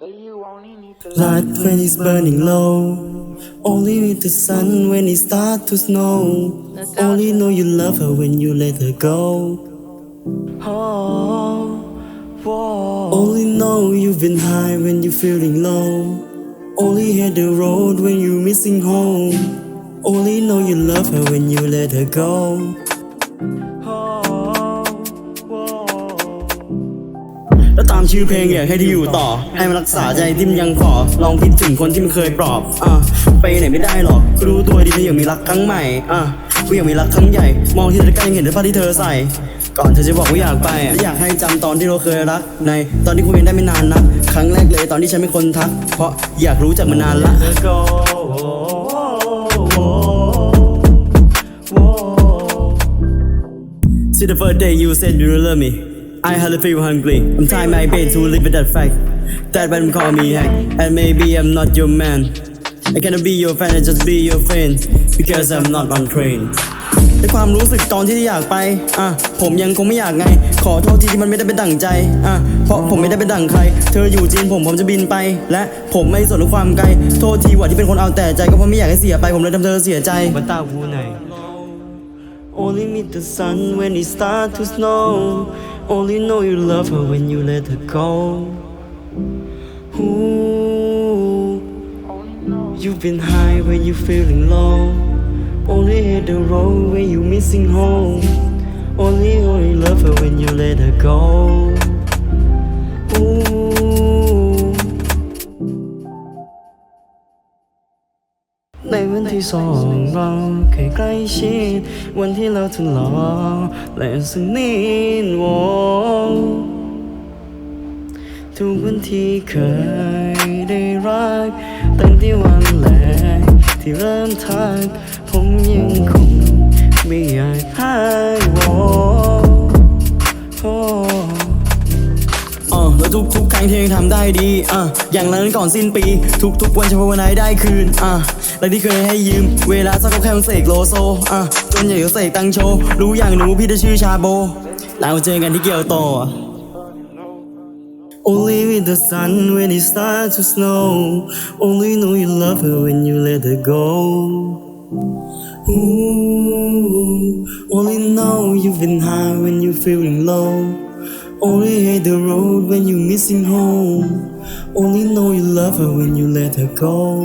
Light when it's burning low. Only with the sun when it start to snow. Only know you love her when you let her go. Oh. Only know you've been high when you're feeling low. Only hit the road when you're missing home. Only know you love her when you let her go. ตามชื่อเพลงอยากให้ที่อยู่ต่อให้มันรักษาใจที่มันยังฝ่อลองคิดถึงคนที่มันเคยปลอบอะไปไหนไม่ได้หรอกรู้ตัวดีที่อยากมีรักครั้งใหม่อะกูอยากมีรักครั้งใหญ่ มองที่เธอใกล้ยังเห็นด้วยผ้าที่เธอใส่ ก่อนเธอจะบอกว่าอยากไปอะอยากให้จำตอนที่เราเคยรัก ในตอนที่คุยกันได้ไม่นานนักครั้งแรกเลยตอนที่ฉันเป็นคนทัก เพราะอยากรู้จักมันนานละ See the first day you said you love me I hardly feel hungry I'm trying my best to live with that fact That when call me hack And maybe I'm not your man I cannot be your fan I just be your friend Because I'm not on train ในความรู้สึกตอนที่อยากไป อะ ผมยังคงไม่อยากไง ขอโทษทีที่มันไม่ได้เป็นดั่งใจ อะ เพราะผมไม่ได้เป็นดั่งใคร เธออยู่จีนผมผมจะบินไป และผมไม่สนกับความไกล โทษทีว่าที่เป็นคนเอาแต่ใจก็เพราะไม่อยากให้เสียไป ผมเลยทำเธอเสียใจ มันตาวูไหน Only meet the sun when it start to snow. Only know you love her when you let her go. Ooh, you've been high when you're feeling low. Only hit the road when you're missing home. Only you love her when you let her go. ในวันที่สองเราเคยใกล้ชิด วันที่เราทะเลาะและสนิทโวทุกวันที่เคยได้รัก ตั้งแต่วันแรกที่เริ่มทักผมยังคงไม่อยากพาย ทุกทุกๆครั้งที่ยังทำได้ดีอะอย่างนั้นก่อนสิ้นปีทุกทุกๆวันจะภาวนาได้คืนอะและที่เคยให้ยืม เวลาสักก็แค่ต้องเสกโลโซอะจนอยากจะเสกตังโชว์รู้อย่างหนูพี่จะชื่อชาโบแล้วเจอกันที่เกียวโต Only with the sun when it starts to snow Only know you love her when you let her go Ooh, only know you've been high when you're feeling low. Only hate the road when you're missing home. Only know you love her when you let her go.